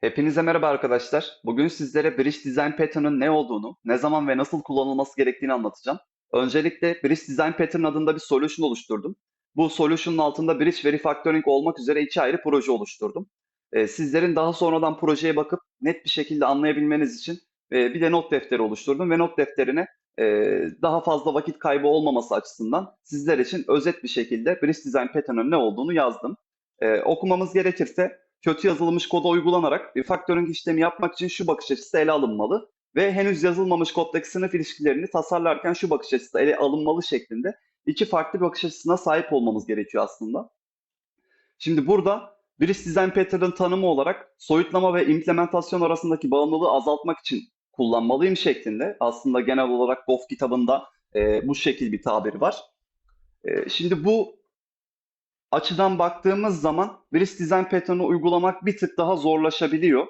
Hepinize merhaba arkadaşlar. Bugün sizlere Bridge Design Pattern'ın ne olduğunu, ne zaman ve nasıl kullanılması gerektiğini anlatacağım. Öncelikle Bridge Design Pattern adında bir solution oluşturdum. Bu solution'un altında Bridge ve Refactoring olmak üzere iki ayrı proje oluşturdum. Ee, sizlerin daha sonradan projeye bakıp net bir şekilde anlayabilmeniz için e, bir de not defteri oluşturdum ve not defterine e, daha fazla vakit kaybı olmaması açısından sizler için özet bir şekilde Bridge Design Pattern'ın ne olduğunu yazdım. Ee, okumamız gerekirse kötü yazılmış koda uygulanarak refactoring işlemi yapmak için şu bakış açısı ele alınmalı ve henüz yazılmamış koddaki sınıf ilişkilerini tasarlarken şu bakış açısı ele alınmalı şeklinde iki farklı bakış açısına sahip olmamız gerekiyor aslında. Şimdi burada Bridge Design Pattern'ın tanımı olarak soyutlama ve implementasyon arasındaki bağımlılığı azaltmak için kullanmalıyım şeklinde. Aslında genel olarak Goff kitabında e, bu şekil bir tabir var. E, şimdi bu açıdan baktığımız zaman Bridge Design Pattern'ı uygulamak bir tık daha zorlaşabiliyor.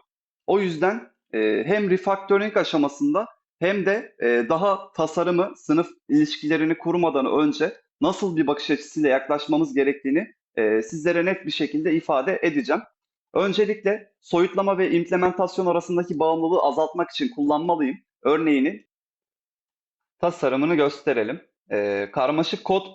O yüzden e, hem refactoring aşamasında hem de e, daha tasarımı, sınıf ilişkilerini kurmadan önce nasıl bir bakış açısıyla yaklaşmamız gerektiğini e, sizlere net bir şekilde ifade edeceğim. Öncelikle soyutlama ve implementasyon arasındaki bağımlılığı azaltmak için kullanmalıyım. Örneğini tasarımını gösterelim. E, karmaşık kod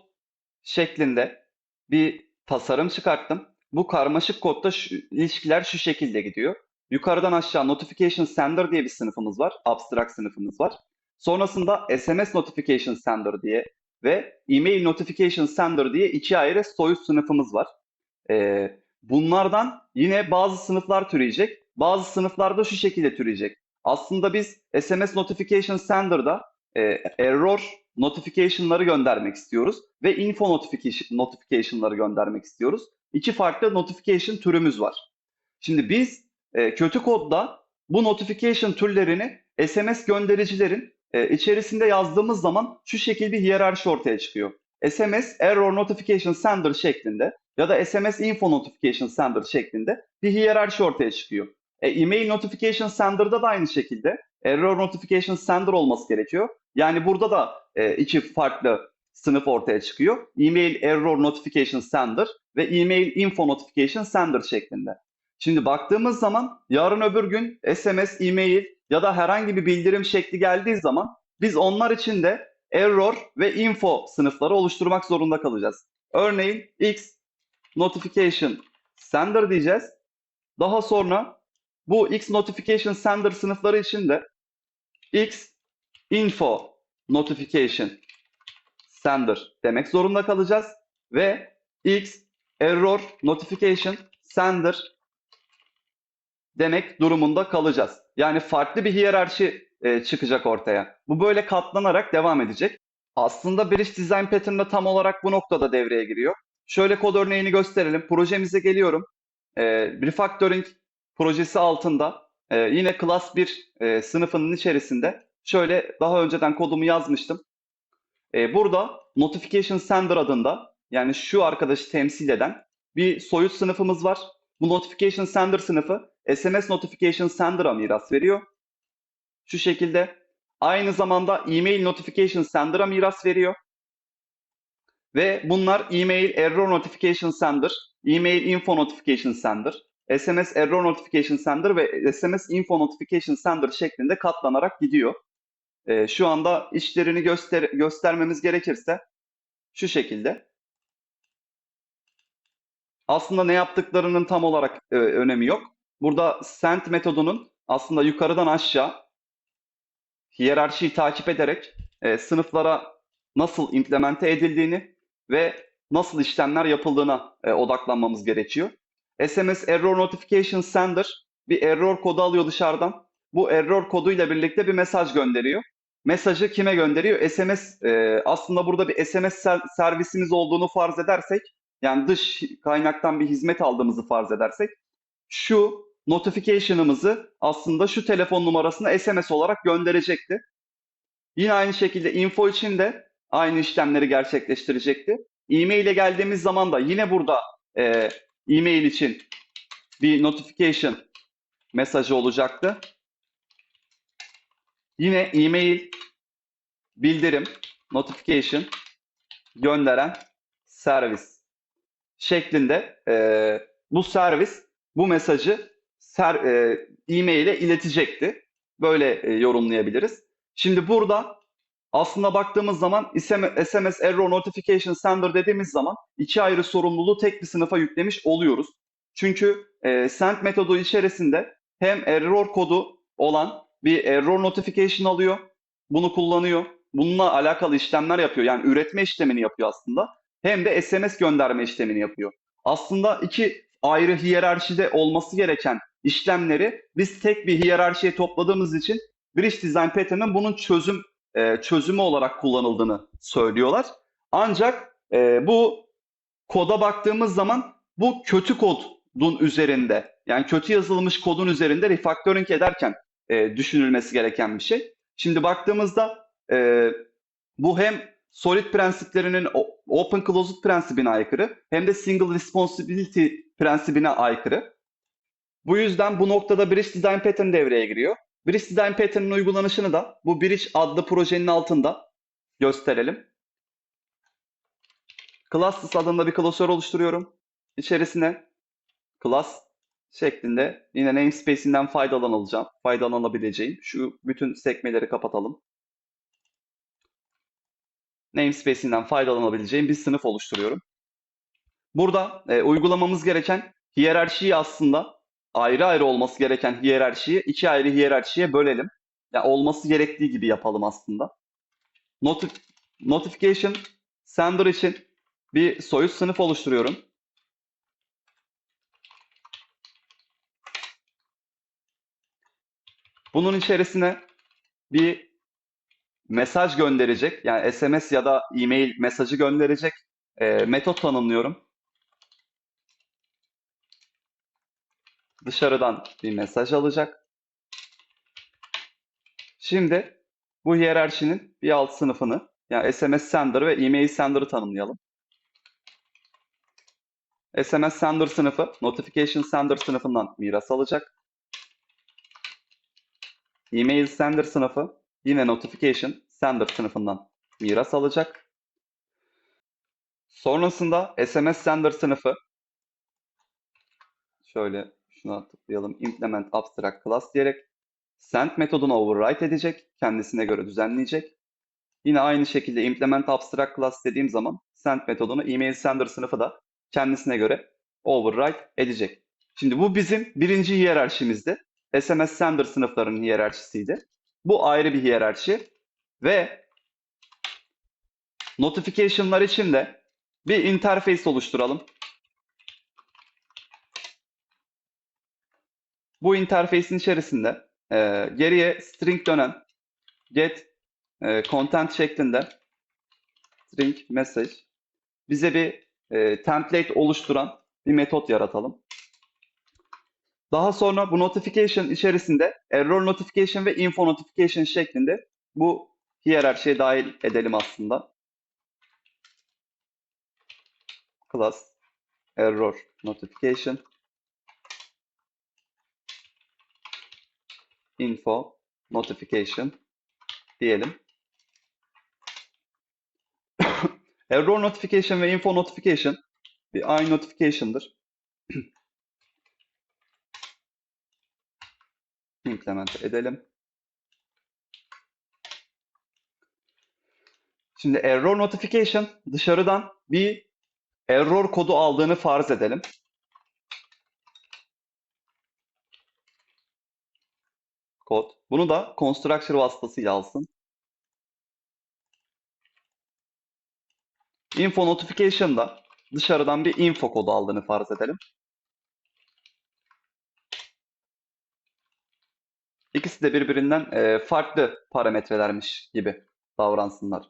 şeklinde bir tasarım çıkarttım. Bu karmaşık kodda şu, ilişkiler şu şekilde gidiyor. Yukarıdan aşağı Notification Sender diye bir sınıfımız var. Abstract sınıfımız var. Sonrasında SMS Notification Sender diye ve Email Notification Sender diye iki ayrı soyut sınıfımız var. Ee, bunlardan yine bazı sınıflar türeyecek. Bazı sınıflar da şu şekilde türeyecek. Aslında biz SMS Notification Sender'da e, error notification'ları göndermek istiyoruz ve info notification, notification'ları göndermek istiyoruz. İki farklı notification türümüz var. Şimdi biz e, kötü kodda bu notification türlerini SMS göndericilerin e, içerisinde yazdığımız zaman şu şekilde bir hiyerarşi ortaya çıkıyor. SMS error notification sender şeklinde ya da SMS info notification sender şeklinde bir hiyerarşi ortaya çıkıyor. E, email notification sender'da da aynı şekilde error notification sender olması gerekiyor. Yani burada da e, iki farklı sınıf ortaya çıkıyor. Email error notification sender ve email info notification sender şeklinde. Şimdi baktığımız zaman yarın öbür gün SMS, e-mail ya da herhangi bir bildirim şekli geldiği zaman biz onlar için de error ve info sınıfları oluşturmak zorunda kalacağız. Örneğin X notification sender diyeceğiz. Daha sonra bu X notification sender sınıfları için de X info notification sender demek zorunda kalacağız ve X error notification sender demek durumunda kalacağız. Yani farklı bir hiyerarşi e, çıkacak ortaya. Bu böyle katlanarak devam edecek. Aslında Bridge Design Pattern'da tam olarak bu noktada devreye giriyor. Şöyle kod örneğini gösterelim. Projemize geliyorum. E, refactoring projesi altında e, yine class 1 e, sınıfının içerisinde şöyle daha önceden kodumu yazmıştım. E, burada Notification Sender adında yani şu arkadaşı temsil eden bir soyut sınıfımız var. Bu Notification Sender sınıfı SMS Notification Sender'a miras veriyor. Şu şekilde. Aynı zamanda Email Notification Sender'a miras veriyor. Ve bunlar Email Error Notification Sender, Email Info Notification Sender, SMS Error Notification Sender ve SMS Info Notification Sender şeklinde katlanarak gidiyor. Ee, şu anda işlerini göster göstermemiz gerekirse şu şekilde. Aslında ne yaptıklarının tam olarak e, önemi yok. Burada send metodunun aslında yukarıdan aşağı hiyerarşiyi takip ederek e, sınıflara nasıl implemente edildiğini ve nasıl işlemler yapıldığına e, odaklanmamız gerekiyor. SMS Error Notification Sender bir error kodu alıyor dışarıdan. Bu error koduyla birlikte bir mesaj gönderiyor. Mesajı kime gönderiyor? SMS e, aslında burada bir SMS servisimiz olduğunu farz edersek yani dış kaynaktan bir hizmet aldığımızı farz edersek şu notification'ımızı aslında şu telefon numarasına SMS olarak gönderecekti. Yine aynı şekilde info için de aynı işlemleri gerçekleştirecekti. E-mail'e geldiğimiz zaman da yine burada e, e-mail için bir notification mesajı olacaktı. Yine e-mail bildirim notification gönderen servis şeklinde e, bu servis bu mesajı ser, e, e-mail'e iletecekti. Böyle e, yorumlayabiliriz. Şimdi burada aslında baktığımız zaman SMS Error Notification Sender dediğimiz zaman iki ayrı sorumluluğu tek bir sınıfa yüklemiş oluyoruz. Çünkü e, send metodu içerisinde hem error kodu olan bir error notification alıyor, bunu kullanıyor, bununla alakalı işlemler yapıyor. Yani üretme işlemini yapıyor aslında. Hem de SMS gönderme işlemini yapıyor. Aslında iki ayrı hiyerarşide olması gereken işlemleri biz tek bir hiyerarşiye topladığımız için Bridge Design Pattern'ın bunun çözüm e, çözümü olarak kullanıldığını söylüyorlar. Ancak e, bu koda baktığımız zaman bu kötü kodun üzerinde yani kötü yazılmış kodun üzerinde refactoring ederken e, düşünülmesi gereken bir şey. Şimdi baktığımızda e, bu hem solid prensiplerinin open closet prensibine aykırı hem de single responsibility prensibine aykırı. Bu yüzden bu noktada Bridge Design Pattern devreye giriyor. Bridge Design Pattern'ın uygulanışını da bu Bridge adlı projenin altında gösterelim. Classes adında bir klasör oluşturuyorum. İçerisine class şeklinde yine namespace'inden faydalanılacağım, faydalanabileceğim. Şu bütün sekmeleri kapatalım. Namespace'inden faydalanabileceğim bir sınıf oluşturuyorum. Burada e, uygulamamız gereken hiyerarşiyi aslında ayrı ayrı olması gereken hiyerarşiyi iki ayrı hiyerarşiye bölelim. Yani olması gerektiği gibi yapalım aslında. Notif- notification sender için bir soyut sınıf oluşturuyorum. Bunun içerisine bir mesaj gönderecek, yani SMS ya da e-mail mesajı gönderecek e, metot tanımlıyorum. Dışarıdan bir mesaj alacak. Şimdi bu hiyerarşinin bir alt sınıfını, yani SMS sender ve e-mail sender'ı tanımlayalım. SMS sender sınıfı, notification sender sınıfından miras alacak. E-mail sender sınıfı yine notification sender sınıfından miras alacak. Sonrasında SMS sender sınıfı şöyle şuna tıklayalım. Implement abstract class diyerek send metodunu override edecek. Kendisine göre düzenleyecek. Yine aynı şekilde implement abstract class dediğim zaman send metodunu email sender sınıfı da kendisine göre override edecek. Şimdi bu bizim birinci hiyerarşimizdi. SMS sender sınıflarının hiyerarşisiydi. Bu ayrı bir hiyerarşi ve notification'lar için de bir interface oluşturalım. Bu interface'in içerisinde e, geriye string dönen get e, content şeklinde string message bize bir e, template oluşturan bir metot yaratalım. Daha sonra bu notification içerisinde error notification ve info notification şeklinde bu hiyerarşiye dahil edelim aslında. Class error notification info notification diyelim. Error notification ve info notification bir aynı notification'dır. implement edelim. Şimdi error notification dışarıdan bir error kodu aldığını farz edelim. Kod. Bunu da constructor vasıtasıyla alsın. Info notification'da dışarıdan bir info kodu aldığını farz edelim. İkisi de birbirinden e, farklı parametrelermiş gibi davransınlar.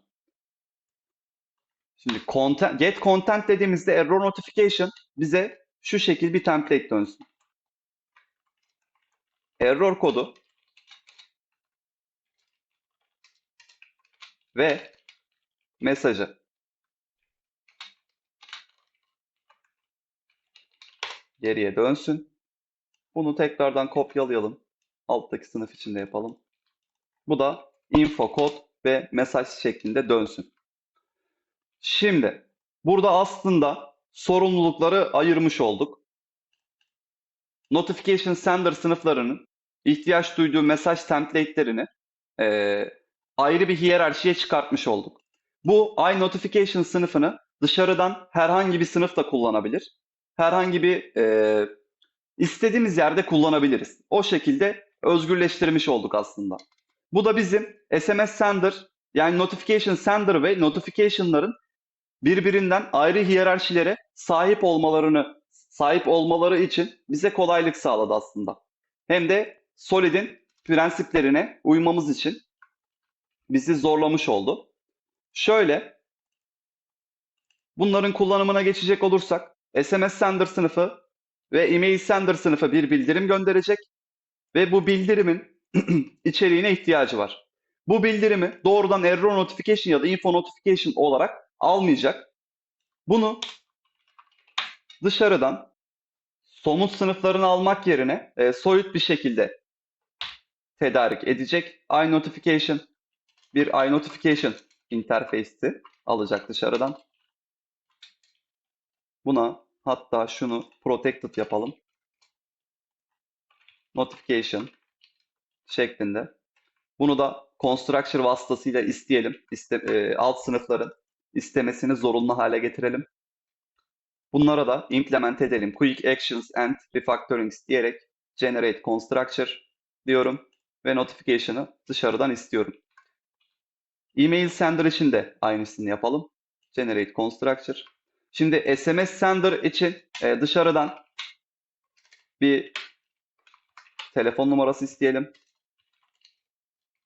Şimdi content, get content dediğimizde error notification bize şu şekil bir template dönsün. Error kodu ve mesajı geriye dönsün. Bunu tekrardan kopyalayalım. Alttaki sınıf içinde yapalım. Bu da info kod ve mesaj şeklinde dönsün. Şimdi burada aslında sorumlulukları ayırmış olduk. notification sender sınıflarının ihtiyaç duyduğu mesaj template'lerini eee, ayrı bir hiyerarşiye çıkartmış olduk. Bu iNotification sınıfını dışarıdan herhangi bir sınıf da kullanabilir. Herhangi bir eee, istediğimiz yerde kullanabiliriz. O şekilde özgürleştirmiş olduk aslında. Bu da bizim SMS sender yani notification sender ve notification'ların birbirinden ayrı hiyerarşilere sahip olmalarını sahip olmaları için bize kolaylık sağladı aslında. Hem de Solid'in prensiplerine uymamız için bizi zorlamış oldu. Şöyle bunların kullanımına geçecek olursak SMS sender sınıfı ve email sender sınıfı bir bildirim gönderecek ve bu bildirimin içeriğine ihtiyacı var. Bu bildirimi doğrudan error notification ya da info notification olarak almayacak. Bunu dışarıdan somut sınıflarını almak yerine e, soyut bir şekilde tedarik edecek. iNotification bir iNotification interface'i alacak dışarıdan. Buna hatta şunu protected yapalım. Notification şeklinde. Bunu da constructor vasıtasıyla isteyelim. İste, e, alt sınıfların istemesini zorunlu hale getirelim. Bunlara da implement edelim. Quick actions and refactorings diyerek generate constructor diyorum ve notification'ı dışarıdan istiyorum. Email sender için de aynısını yapalım. Generate constructor. Şimdi SMS sender için e, dışarıdan bir telefon numarası isteyelim.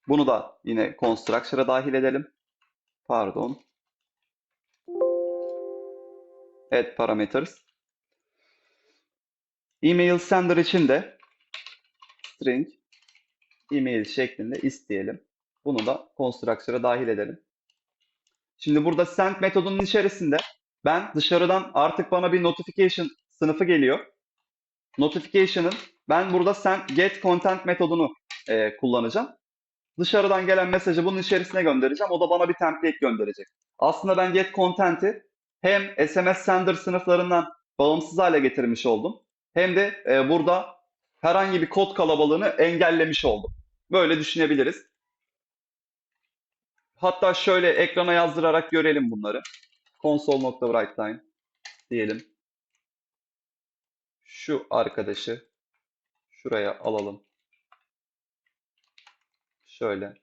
Bunu da yine constructor'a dahil edelim. Pardon. Add parameters. Email sender için de string email şeklinde isteyelim. Bunu da constructor'a dahil edelim. Şimdi burada send metodunun içerisinde ben dışarıdan artık bana bir notification sınıfı geliyor. Notification'ın ben burada send get content metodunu e, kullanacağım. Dışarıdan gelen mesajı bunun içerisine göndereceğim. O da bana bir template gönderecek. Aslında ben get content'i hem SMS sender sınıflarından bağımsız hale getirmiş oldum. Hem de e, burada herhangi bir kod kalabalığını engellemiş oldum. Böyle düşünebiliriz. Hatta şöyle ekrana yazdırarak görelim bunları. Console.writeLine diyelim. Şu arkadaşı şuraya alalım. Şöyle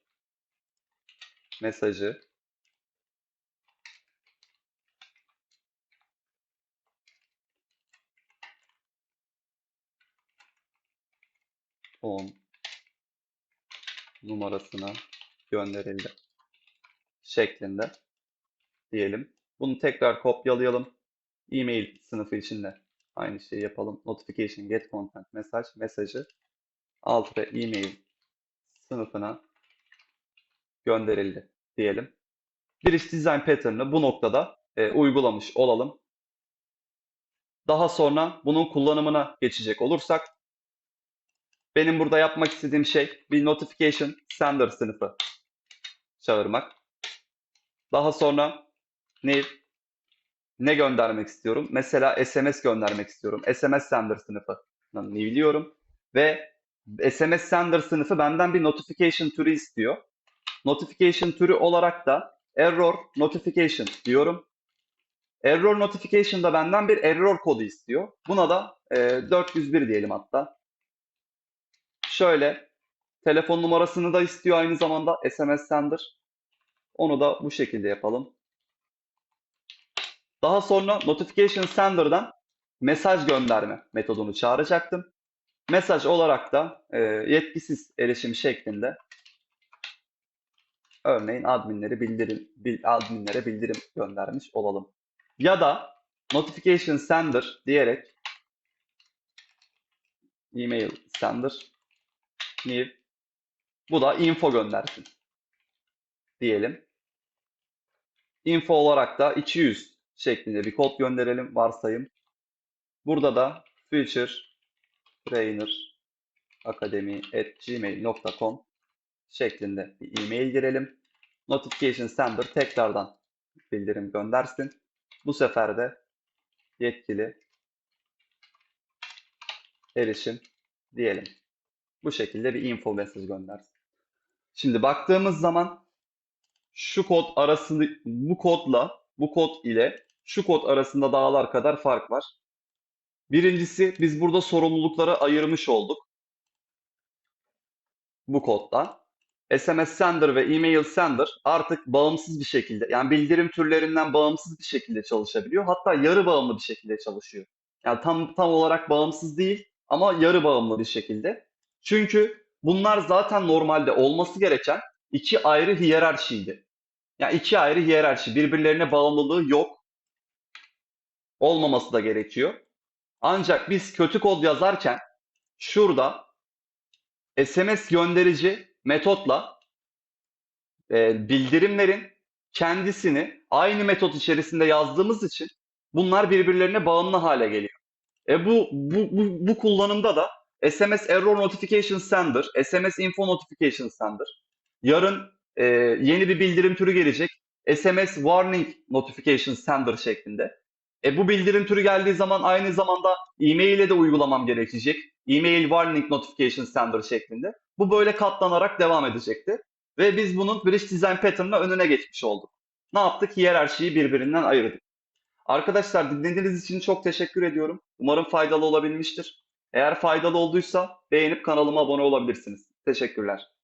mesajı on numarasına gönderildi şeklinde diyelim. Bunu tekrar kopyalayalım. E-mail sınıfı içinde aynı şeyi yapalım. Notification get content mesaj mesajı alt ve e-mail sınıfına gönderildi diyelim. Giriş design pattern'ını bu noktada e, uygulamış olalım. Daha sonra bunun kullanımına geçecek olursak benim burada yapmak istediğim şey bir notification sender sınıfı çağırmak. Daha sonra ne ne göndermek istiyorum? Mesela SMS göndermek istiyorum. SMS sender sınıfını new'liyorum ve SMS sender sınıfı benden bir notification türü istiyor. Notification türü olarak da error notification diyorum. Error notification da benden bir error kodu istiyor. Buna da e, 401 diyelim hatta. Şöyle telefon numarasını da istiyor aynı zamanda SMS sender. Onu da bu şekilde yapalım. Daha sonra notification sender'dan mesaj gönderme metodunu çağıracaktım. Mesaj olarak da e, yetkisiz erişim şeklinde örneğin adminleri bildirim, bil, adminlere bildirim göndermiş olalım. Ya da notification sender diyerek email sender new bu da info göndersin diyelim. Info olarak da 200 şeklinde bir kod gönderelim varsayım. Burada da future trainer gmail.com şeklinde bir e-mail girelim. Notification sender tekrardan bildirim göndersin. Bu sefer de yetkili erişim diyelim. Bu şekilde bir info mesaj göndersin. Şimdi baktığımız zaman şu kod arasında bu kodla bu kod ile şu kod arasında dağlar kadar fark var. Birincisi biz burada sorumlulukları ayırmış olduk. Bu kodda. SMS sender ve email sender artık bağımsız bir şekilde yani bildirim türlerinden bağımsız bir şekilde çalışabiliyor. Hatta yarı bağımlı bir şekilde çalışıyor. Yani tam tam olarak bağımsız değil ama yarı bağımlı bir şekilde. Çünkü bunlar zaten normalde olması gereken iki ayrı hiyerarşiydi. Yani iki ayrı hiyerarşi. Birbirlerine bağımlılığı yok. Olmaması da gerekiyor. Ancak biz kötü kod yazarken şurada SMS gönderici metotla e, bildirimlerin kendisini aynı metot içerisinde yazdığımız için bunlar birbirlerine bağımlı hale geliyor. E bu, bu, bu, bu kullanımda da SMS Error Notification Sender, SMS Info Notification Sender. Yarın e, yeni bir bildirim türü gelecek. SMS Warning Notification Sender şeklinde. E bu bildirim türü geldiği zaman aynı zamanda e-mail'e de uygulamam gerekecek. E-mail Warning Notification Sender şeklinde. Bu böyle katlanarak devam edecekti. Ve biz bunun Bridge Design Pattern'la önüne geçmiş olduk. Ne yaptık? Hiyerarşiyi birbirinden ayırdık. Arkadaşlar dinlediğiniz için çok teşekkür ediyorum. Umarım faydalı olabilmiştir. Eğer faydalı olduysa beğenip kanalıma abone olabilirsiniz. Teşekkürler.